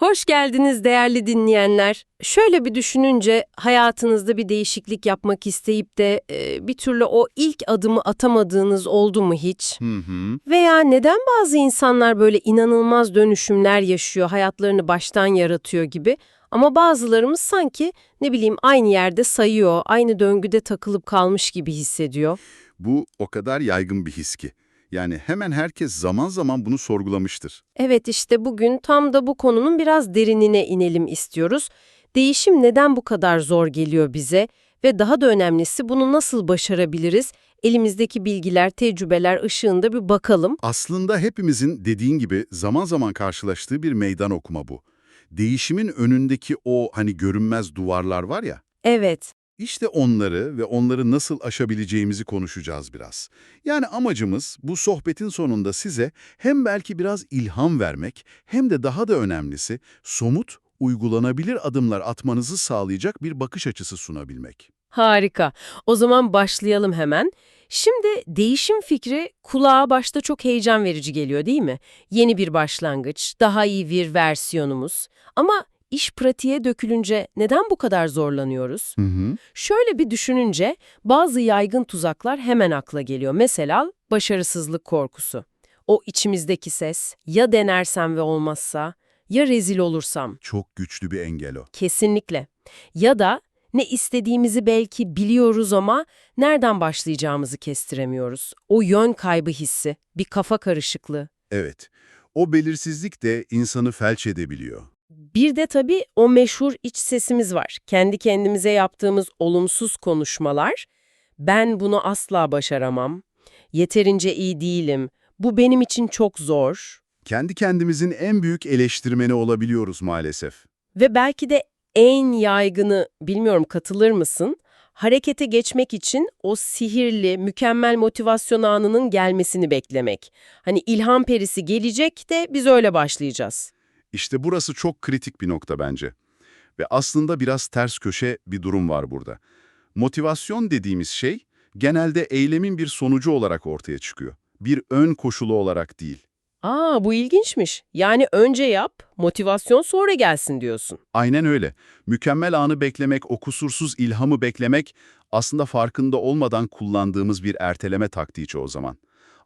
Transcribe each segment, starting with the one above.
Hoş geldiniz değerli dinleyenler. Şöyle bir düşününce hayatınızda bir değişiklik yapmak isteyip de e, bir türlü o ilk adımı atamadığınız oldu mu hiç? Hı hı. Veya neden bazı insanlar böyle inanılmaz dönüşümler yaşıyor, hayatlarını baştan yaratıyor gibi ama bazılarımız sanki ne bileyim aynı yerde sayıyor, aynı döngüde takılıp kalmış gibi hissediyor. Bu o kadar yaygın bir his ki. Yani hemen herkes zaman zaman bunu sorgulamıştır. Evet işte bugün tam da bu konunun biraz derinine inelim istiyoruz. Değişim neden bu kadar zor geliyor bize ve daha da önemlisi bunu nasıl başarabiliriz? Elimizdeki bilgiler, tecrübeler ışığında bir bakalım. Aslında hepimizin dediğin gibi zaman zaman karşılaştığı bir meydan okuma bu. Değişimin önündeki o hani görünmez duvarlar var ya, Evet, işte onları ve onları nasıl aşabileceğimizi konuşacağız biraz. Yani amacımız bu sohbetin sonunda size hem belki biraz ilham vermek hem de daha da önemlisi somut, uygulanabilir adımlar atmanızı sağlayacak bir bakış açısı sunabilmek. harika. O zaman başlayalım hemen. Şimdi değişim fikri kulağa başta çok heyecan verici geliyor değil mi? Yeni bir başlangıç, daha iyi bir versiyonumuz. Ama iş pratiğe dökülünce neden bu kadar zorlanıyoruz? Hı hı. Şöyle bir düşününce bazı yaygın tuzaklar hemen akla geliyor. Mesela başarısızlık korkusu. O içimizdeki ses, ya denersem ve olmazsa, ya rezil olursam. Çok güçlü bir engel o. Kesinlikle. Ya da ne istediğimizi belki biliyoruz ama nereden başlayacağımızı kestiremiyoruz. O yön kaybı hissi, bir kafa karışıklığı. Evet, o belirsizlik de insanı felç edebiliyor. Bir de tabii o meşhur iç sesimiz var. Kendi kendimize yaptığımız olumsuz konuşmalar. Ben bunu asla başaramam. Yeterince iyi değilim. Bu benim için çok zor. Kendi kendimizin en büyük eleştirmeni olabiliyoruz maalesef. Ve belki de en yaygını, bilmiyorum katılır mısın? Harekete geçmek için o sihirli, mükemmel motivasyon anının gelmesini beklemek. Hani ilham perisi gelecek de biz öyle başlayacağız. İşte burası çok kritik bir nokta bence. Ve aslında biraz ters köşe bir durum var burada. Motivasyon dediğimiz şey genelde eylemin bir sonucu olarak ortaya çıkıyor. Bir ön koşulu olarak değil. Aa bu ilginçmiş. Yani önce yap, motivasyon sonra gelsin diyorsun. Aynen öyle. Mükemmel anı beklemek, o kusursuz ilhamı beklemek aslında farkında olmadan kullandığımız bir erteleme taktiği çoğu zaman.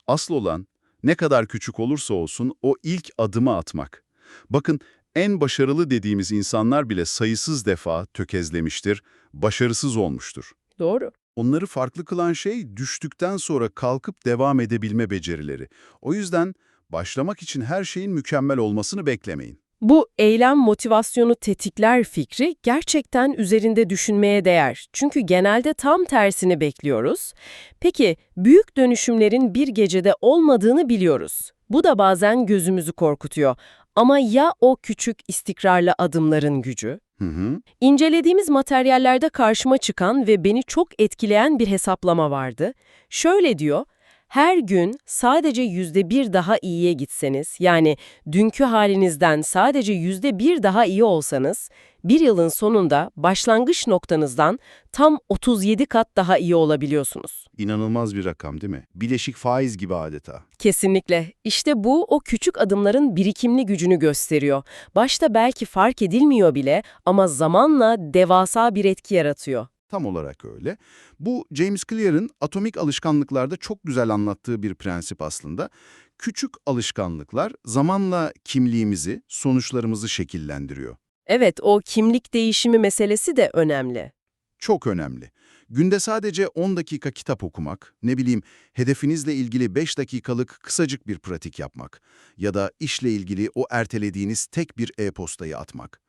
Asıl olan ne kadar küçük olursa olsun o ilk adımı atmak. Bakın en başarılı dediğimiz insanlar bile sayısız defa tökezlemiştir, başarısız olmuştur. Doğru. Onları farklı kılan şey düştükten sonra kalkıp devam edebilme becerileri. O yüzden başlamak için her şeyin mükemmel olmasını beklemeyin. Bu eylem motivasyonu tetikler fikri gerçekten üzerinde düşünmeye değer. Çünkü genelde tam tersini bekliyoruz. Peki büyük dönüşümlerin bir gecede olmadığını biliyoruz. Bu da bazen gözümüzü korkutuyor. Ama ya o küçük istikrarlı adımların gücü? Hı hı. İncelediğimiz materyallerde karşıma çıkan ve beni çok etkileyen bir hesaplama vardı. Şöyle diyor, her gün sadece yüzde bir daha iyiye gitseniz, yani dünkü halinizden sadece yüzde bir daha iyi olsanız, bir yılın sonunda başlangıç noktanızdan tam 37 kat daha iyi olabiliyorsunuz. İnanılmaz bir rakam değil mi? Bileşik faiz gibi adeta. Kesinlikle. İşte bu o küçük adımların birikimli gücünü gösteriyor. Başta belki fark edilmiyor bile ama zamanla devasa bir etki yaratıyor. Tam olarak öyle. Bu James Clear'ın atomik alışkanlıklarda çok güzel anlattığı bir prensip aslında. Küçük alışkanlıklar zamanla kimliğimizi, sonuçlarımızı şekillendiriyor. Evet, o kimlik değişimi meselesi de önemli. Çok önemli. Günde sadece 10 dakika kitap okumak, ne bileyim hedefinizle ilgili 5 dakikalık kısacık bir pratik yapmak ya da işle ilgili o ertelediğiniz tek bir e-postayı atmak.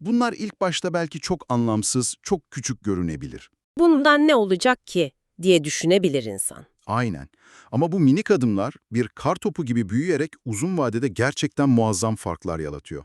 Bunlar ilk başta belki çok anlamsız, çok küçük görünebilir. Bundan ne olacak ki diye düşünebilir insan. Aynen. Ama bu minik adımlar bir kar topu gibi büyüyerek uzun vadede gerçekten muazzam farklar yaratıyor.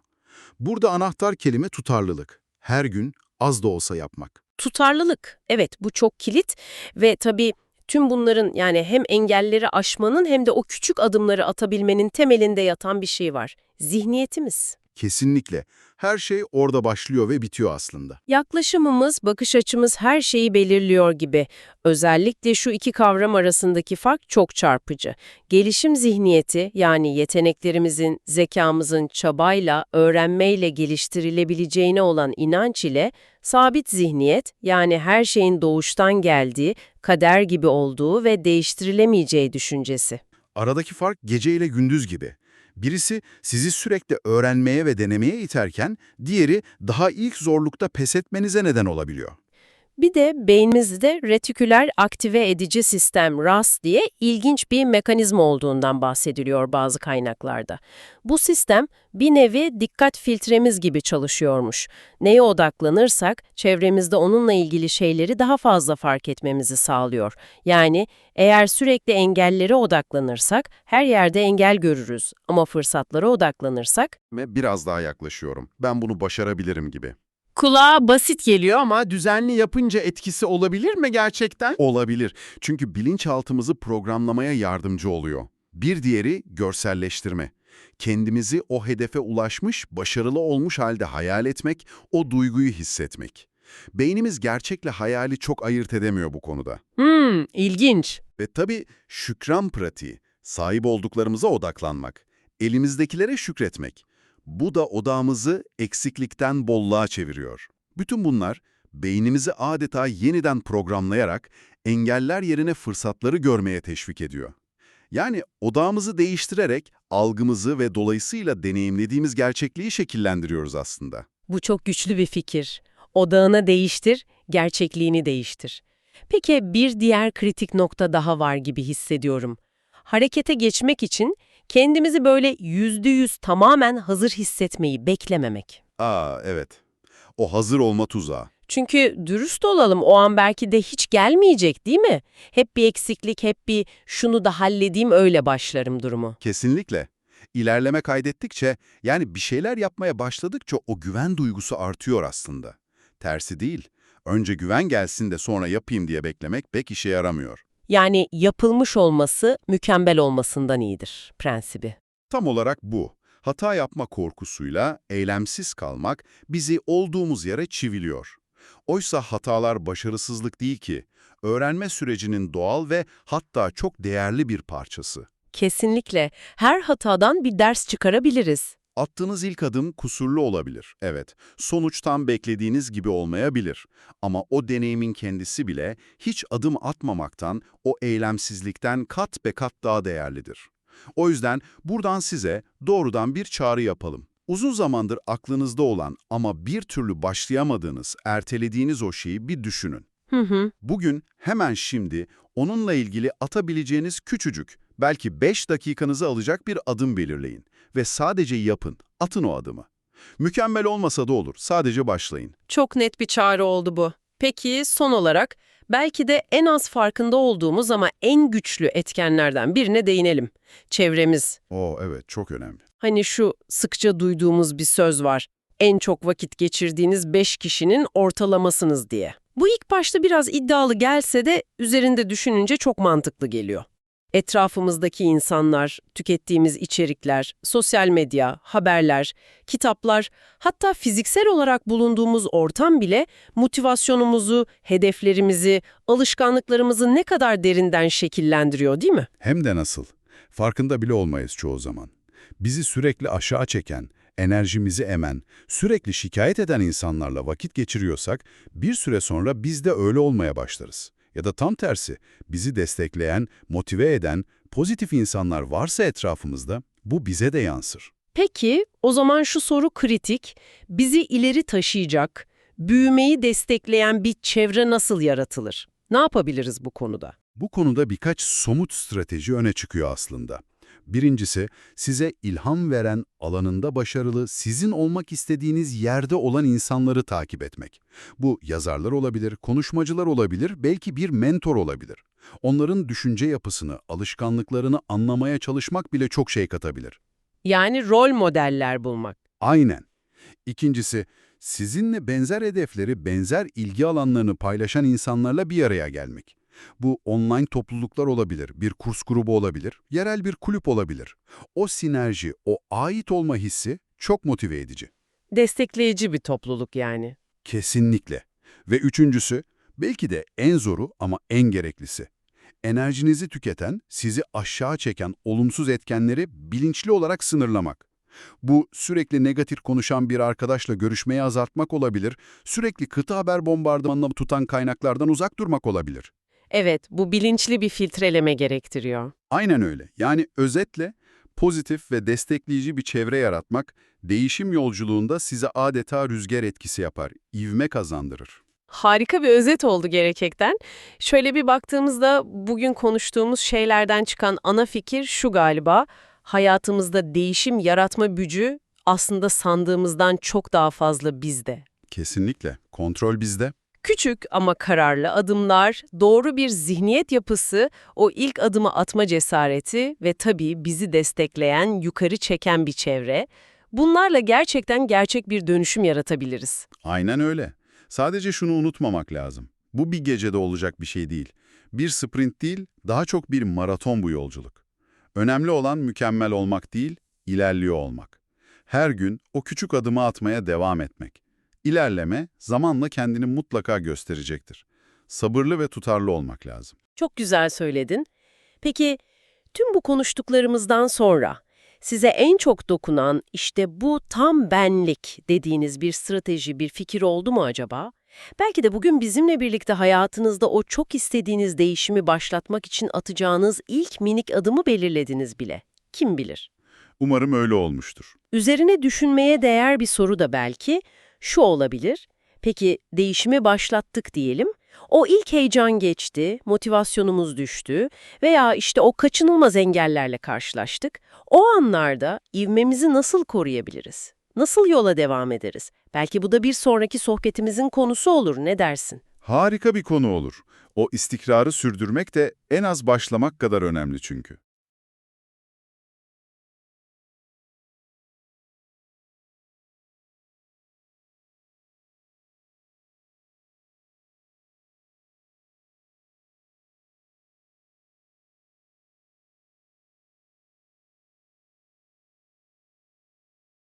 Burada anahtar kelime tutarlılık. Her gün az da olsa yapmak. Tutarlılık. Evet, bu çok kilit ve tabii tüm bunların yani hem engelleri aşmanın hem de o küçük adımları atabilmenin temelinde yatan bir şey var. Zihniyetimiz. Kesinlikle. Her şey orada başlıyor ve bitiyor aslında. Yaklaşımımız, bakış açımız her şeyi belirliyor gibi. Özellikle şu iki kavram arasındaki fark çok çarpıcı. Gelişim zihniyeti yani yeteneklerimizin, zekamızın çabayla, öğrenmeyle geliştirilebileceğine olan inanç ile sabit zihniyet yani her şeyin doğuştan geldiği, kader gibi olduğu ve değiştirilemeyeceği düşüncesi. Aradaki fark gece ile gündüz gibi. Birisi sizi sürekli öğrenmeye ve denemeye iterken, diğeri daha ilk zorlukta pes etmenize neden olabiliyor. Bir de beynimizde retiküler aktive edici sistem RAS diye ilginç bir mekanizma olduğundan bahsediliyor bazı kaynaklarda. Bu sistem bir nevi dikkat filtremiz gibi çalışıyormuş. Neye odaklanırsak çevremizde onunla ilgili şeyleri daha fazla fark etmemizi sağlıyor. Yani eğer sürekli engellere odaklanırsak her yerde engel görürüz ama fırsatlara odaklanırsak biraz daha yaklaşıyorum. Ben bunu başarabilirim gibi. Kulağa basit geliyor ama düzenli yapınca etkisi olabilir mi gerçekten? Olabilir. Çünkü bilinçaltımızı programlamaya yardımcı oluyor. Bir diğeri görselleştirme. Kendimizi o hedefe ulaşmış, başarılı olmuş halde hayal etmek, o duyguyu hissetmek. Beynimiz gerçekle hayali çok ayırt edemiyor bu konuda. hmm, ilginç. Ve tabii şükran pratiği, sahip olduklarımıza odaklanmak, elimizdekilere şükretmek. Bu da odağımızı eksiklikten bolluğa çeviriyor. Bütün bunlar beynimizi adeta yeniden programlayarak engeller yerine fırsatları görmeye teşvik ediyor. Yani odağımızı değiştirerek algımızı ve dolayısıyla deneyimlediğimiz gerçekliği şekillendiriyoruz aslında. Bu çok güçlü bir fikir. Odağını değiştir, gerçekliğini değiştir. Peki bir diğer kritik nokta daha var gibi hissediyorum. Harekete geçmek için kendimizi böyle yüzde yüz tamamen hazır hissetmeyi beklememek. Aa evet. O hazır olma tuzağı. Çünkü dürüst olalım o an belki de hiç gelmeyecek değil mi? Hep bir eksiklik, hep bir şunu da halledeyim öyle başlarım durumu. Kesinlikle. İlerleme kaydettikçe, yani bir şeyler yapmaya başladıkça o güven duygusu artıyor aslında. Tersi değil. Önce güven gelsin de sonra yapayım diye beklemek pek işe yaramıyor. Yani yapılmış olması mükemmel olmasından iyidir prensibi. Tam olarak bu. Hata yapma korkusuyla eylemsiz kalmak bizi olduğumuz yere çiviliyor. Oysa hatalar başarısızlık değil ki, öğrenme sürecinin doğal ve hatta çok değerli bir parçası. Kesinlikle. Her hatadan bir ders çıkarabiliriz. Attığınız ilk adım kusurlu olabilir, evet. Sonuçtan beklediğiniz gibi olmayabilir. Ama o deneyimin kendisi bile hiç adım atmamaktan, o eylemsizlikten kat be kat daha değerlidir. O yüzden buradan size doğrudan bir çağrı yapalım. Uzun zamandır aklınızda olan ama bir türlü başlayamadığınız, ertelediğiniz o şeyi bir düşünün. Hı hı. Bugün, hemen şimdi onunla ilgili atabileceğiniz küçücük, belki 5 dakikanızı alacak bir adım belirleyin ve sadece yapın, atın o adımı. Mükemmel olmasa da olur, sadece başlayın. Çok net bir çağrı oldu bu. Peki son olarak belki de en az farkında olduğumuz ama en güçlü etkenlerden birine değinelim. Çevremiz. Oo evet, çok önemli. Hani şu sıkça duyduğumuz bir söz var. En çok vakit geçirdiğiniz 5 kişinin ortalamasınız diye. Bu ilk başta biraz iddialı gelse de üzerinde düşününce çok mantıklı geliyor. Etrafımızdaki insanlar, tükettiğimiz içerikler, sosyal medya, haberler, kitaplar, hatta fiziksel olarak bulunduğumuz ortam bile motivasyonumuzu, hedeflerimizi, alışkanlıklarımızı ne kadar derinden şekillendiriyor değil mi? Hem de nasıl? Farkında bile olmayız çoğu zaman. Bizi sürekli aşağı çeken, enerjimizi emen, sürekli şikayet eden insanlarla vakit geçiriyorsak, bir süre sonra biz de öyle olmaya başlarız. Ya da tam tersi, bizi destekleyen, motive eden, pozitif insanlar varsa etrafımızda, bu bize de yansır. Peki, o zaman şu soru kritik. Bizi ileri taşıyacak, büyümeyi destekleyen bir çevre nasıl yaratılır? Ne yapabiliriz bu konuda? Bu konuda birkaç somut strateji öne çıkıyor aslında. Birincisi, size ilham veren, alanında başarılı, sizin olmak istediğiniz yerde olan insanları takip etmek. Bu yazarlar olabilir, konuşmacılar olabilir, belki bir mentor olabilir. Onların düşünce yapısını, alışkanlıklarını anlamaya çalışmak bile çok şey katabilir. Yani rol modeller bulmak. Aynen. İkincisi, sizinle benzer hedefleri, benzer ilgi alanlarını paylaşan insanlarla bir araya gelmek. Bu online topluluklar olabilir, bir kurs grubu olabilir, yerel bir kulüp olabilir. O sinerji, o ait olma hissi çok motive edici. Destekleyici bir topluluk yani. Kesinlikle. Ve üçüncüsü, belki de en zoru ama en gereklisi. Enerjinizi tüketen, sizi aşağı çeken olumsuz etkenleri bilinçli olarak sınırlamak. Bu sürekli negatif konuşan bir arkadaşla görüşmeyi azaltmak olabilir, sürekli kıta haber bombardımanına tutan kaynaklardan uzak durmak olabilir. Evet, bu bilinçli bir filtreleme gerektiriyor. Aynen öyle. Yani özetle pozitif ve destekleyici bir çevre yaratmak, değişim yolculuğunda size adeta rüzgar etkisi yapar, ivme kazandırır. Harika bir özet oldu gerekekten. Şöyle bir baktığımızda bugün konuştuğumuz şeylerden çıkan ana fikir şu galiba. Hayatımızda değişim yaratma gücü aslında sandığımızdan çok daha fazla bizde. Kesinlikle. Kontrol bizde. Küçük ama kararlı adımlar, doğru bir zihniyet yapısı, o ilk adımı atma cesareti ve tabii bizi destekleyen, yukarı çeken bir çevre. Bunlarla gerçekten gerçek bir dönüşüm yaratabiliriz. Aynen öyle. Sadece şunu unutmamak lazım. Bu bir gecede olacak bir şey değil. Bir sprint değil, daha çok bir maraton bu yolculuk. Önemli olan mükemmel olmak değil, ilerliyor olmak. Her gün o küçük adımı atmaya devam etmek. İlerleme zamanla kendini mutlaka gösterecektir. Sabırlı ve tutarlı olmak lazım. Çok güzel söyledin. Peki tüm bu konuştuklarımızdan sonra size en çok dokunan işte bu tam benlik dediğiniz bir strateji, bir fikir oldu mu acaba? Belki de bugün bizimle birlikte hayatınızda o çok istediğiniz değişimi başlatmak için atacağınız ilk minik adımı belirlediniz bile. Kim bilir? Umarım öyle olmuştur. Üzerine düşünmeye değer bir soru da belki şu olabilir. Peki değişimi başlattık diyelim. O ilk heyecan geçti, motivasyonumuz düştü veya işte o kaçınılmaz engellerle karşılaştık. O anlarda ivmemizi nasıl koruyabiliriz? Nasıl yola devam ederiz? Belki bu da bir sonraki sohbetimizin konusu olur, ne dersin? Harika bir konu olur. O istikrarı sürdürmek de en az başlamak kadar önemli çünkü.